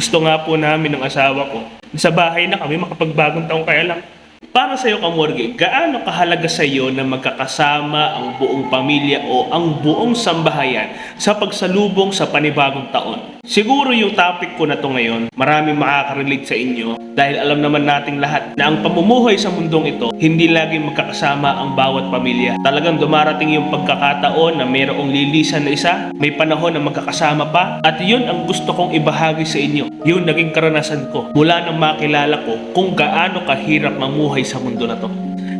Gusto nga po namin ng asawa ko. Sa bahay na kami makapagbagong taong kaya lang. Para sa iyo, Kamorge, gaano kahalaga sa iyo na magkakasama ang buong pamilya o ang buong sambahayan sa pagsalubong sa panibagong taon? Siguro yung topic ko na to ngayon, marami makaka-relate sa inyo dahil alam naman nating lahat na ang pamumuhay sa mundong ito, hindi lagi magkakasama ang bawat pamilya. Talagang dumarating yung pagkakataon na mayroong lilisan na isa, may panahon na magkakasama pa, at yun ang gusto kong ibahagi sa inyo. Yun naging karanasan ko mula nang makilala ko kung gaano kahirap mamuhay sa mundo na to.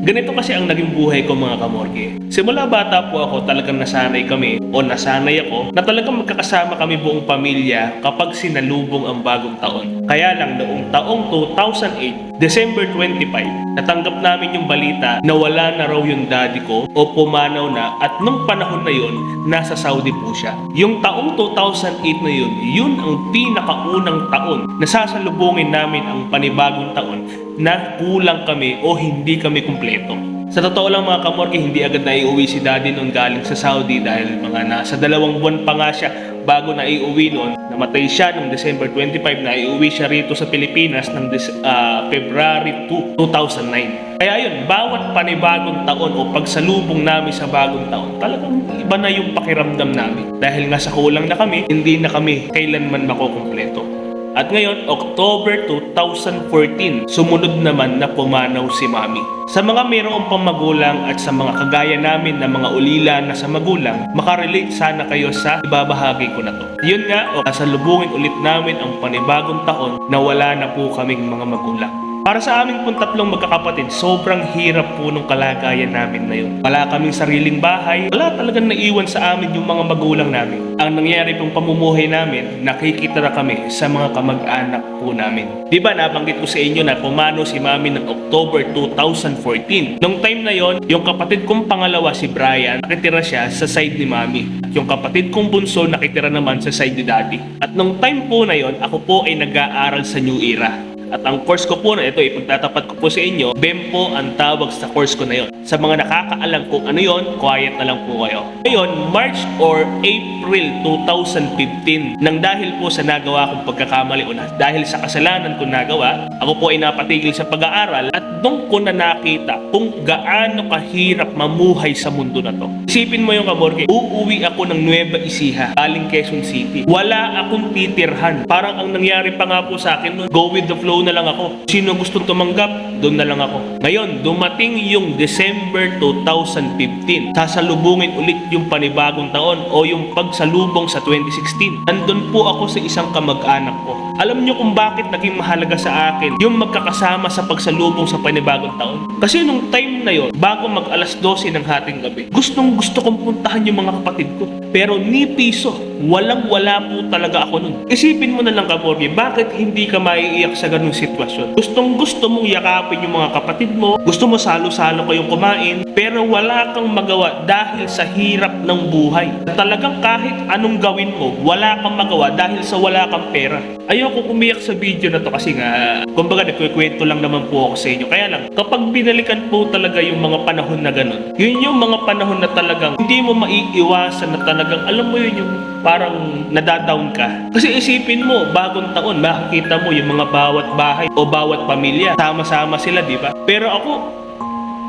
Ganito kasi ang naging buhay ko mga kamorge. Simula bata po ako talagang nasanay kami o nasanay ako na talagang magkakasama kami buong pamilya kapag sinalubong ang bagong taon. Kaya lang noong taong 2008, December 25, natanggap namin yung balita na wala na raw yung daddy ko o pumanaw na at nung panahon na yun, nasa Saudi po siya. Yung taong 2008 na yun, yun ang pinakaunang taon na sasalubungin namin ang panibagong taon na kulang kami o hindi kami kumpleto. Sa totoo lang mga kamorke, hindi agad na iuwi si daddy noon galing sa Saudi dahil mga nasa dalawang buwan pa nga siya bago na iuwi noon. Namatay siya noong December 25 na iuwi siya rito sa Pilipinas ng Des- ah, February 2, 2009. Kaya yun, bawat panibagong taon o pagsalubong namin sa bagong taon, talagang iba na yung pakiramdam namin. Dahil nga sa kulang na kami, hindi na kami kailanman makukumpleto. At ngayon, October 2014, sumunod naman na pumanaw si Mami. Sa mga mayroong pamagulang at sa mga kagaya namin na mga ulila na sa magulang, makarelate sana kayo sa ibabahagi ko na to. Yun nga, o kasalubungin ulit namin ang panibagong taon na wala na po kaming mga magulang. Para sa aming pong tatlong magkakapatid, sobrang hirap po nung kalagayan namin na yun. Wala kaming sariling bahay, wala talagang naiwan sa amin yung mga magulang namin. Ang nangyari pong pamumuhay namin, nakikita na kami sa mga kamag-anak po namin. Di ba nabanggit ko sa inyo na pumano si mami ng October 2014. Nung time na yon, yung kapatid kong pangalawa si Brian, nakitira siya sa side ni mami. At yung kapatid kong bunso nakitira naman sa side ni daddy. At nung time po na yon, ako po ay nag-aaral sa New Era. At ang course ko po na ito, ipagtatapat ko po sa inyo, BEM po ang tawag sa course ko na yon. Sa mga nakakaalam kung ano yon, quiet na lang po kayo. Ngayon, March or April 2015, nang dahil po sa nagawa kong pagkakamali o na, dahil sa kasalanan ko nagawa, ako po ay napatigil sa pag-aaral at doon ko na nakita kung gaano kahirap mamuhay sa mundo na to. Isipin mo yung kamorke, uuwi ako ng Nueva Ecija, galing Quezon City. Wala akong titirhan. Parang ang nangyari pa nga po sa akin noon, go with the flow na lang ako. Sino gustong tumanggap, doon na lang ako. Ngayon, dumating yung December 2015. Sasalubungin ulit yung panibagong taon o yung pagsalubong sa 2016. Nandun po ako sa isang kamag-anak ko. Alam niyo kung bakit naging mahalaga sa akin yung magkakasama sa pagsalubong sa panibagong taon? Kasi nung time na yon, bago mag alas 12 ng hating gabi, gustong gusto kong puntahan yung mga kapatid ko. Pero ni piso, walang wala po talaga ako nun. Isipin mo na lang Kamorgi, bakit hindi ka maiiyak sa ganung sitwasyon? Gustong gusto mong yakapin yung mga kapatid mo, gusto mo salo-salo kayong kumain, pero wala kang magawa dahil sa hirap ng buhay. Talagang kahit anong gawin mo, wala kang magawa dahil sa wala kang pera. Ayoko umiyak sa video na to kasi nga, kumbaga nagkikwento lang naman po ako sa inyo. Kaya lang, kapag binalikan po talaga yung mga panahon na ganun, yun yung mga panahon na talagang hindi mo maiiwasan na talagang, alam mo yun yung parang nadadown ka. Kasi isipin mo, bagong taon, makikita mo yung mga bawat bahay o bawat pamilya, sama-sama sila, di ba? Pero ako,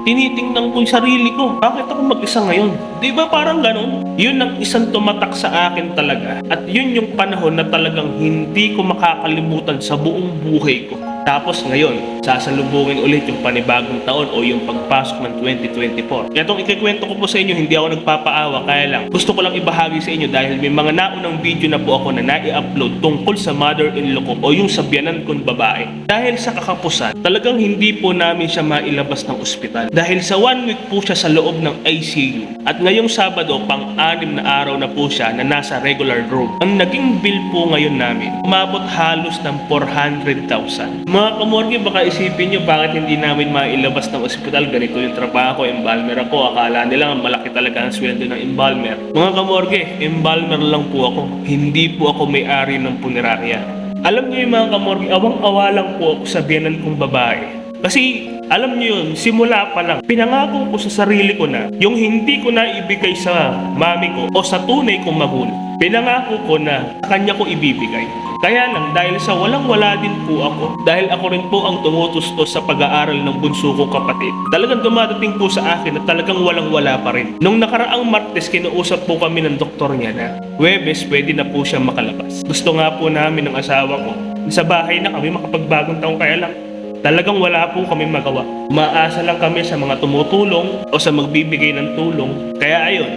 tinitingnan ko yung sarili ko. Bakit ako mag-isa ngayon? Di ba parang ganun? Yun ang isang tumatak sa akin talaga. At yun yung panahon na talagang hindi ko makakalimutan sa buong buhay ko. Tapos ngayon, sasalubungin ulit yung panibagong taon o yung pagpasok ng 2024. Itong ikikwento ko po sa inyo, hindi ako nagpapaawa, kaya lang gusto ko lang ibahagi sa inyo dahil may mga naunang video na po ako na nai-upload tungkol sa mother-in-law ko o yung sabyanan kong babae. Dahil sa kakapusan, talagang hindi po namin siya mailabas ng ospital. Dahil sa one week po siya sa loob ng ICU. At ngayong Sabado, pang-anim na araw na po siya na nasa regular room. Ang naging bill po ngayon namin, umabot halos ng 400,000. Mga kamorge, baka isipin nyo bakit hindi namin mailabas ng ospital. Ganito yung trabaho, embalmer ako. Akala nila malaki talaga ang sweldo ng embalmer. Mga kamorge, embalmer lang po ako. Hindi po ako may-ari ng punerarya. Alam niyo yung mga kamorge, awang-awa lang po ako sa biyanan kong babae Kasi alam niyo yun, simula pa lang, pinangako ko sa sarili ko na yung hindi ko na ibigay sa mami ko o sa tunay kong magulang. Pinangako ko na kanya ko ibibigay. Kaya lang dahil sa walang-wala din po ako, dahil ako rin po ang tumutustos sa pag-aaral ng bunso kong kapatid, talagang dumadating po sa akin na talagang walang-wala pa rin. Nung nakaraang Martes, kinuusap po kami ng doktor niya na Webes, pwede na po siya makalabas. Gusto nga po namin ng asawa ko, sa bahay na kami makapagbagong taong kaya lang, Talagang wala po kami magawa. Umaasa lang kami sa mga tumutulong o sa magbibigay ng tulong. Kaya ayun,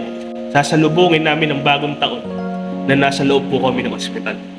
sasalubungin namin ng bagong taon na nasa loob po kami ng ospital.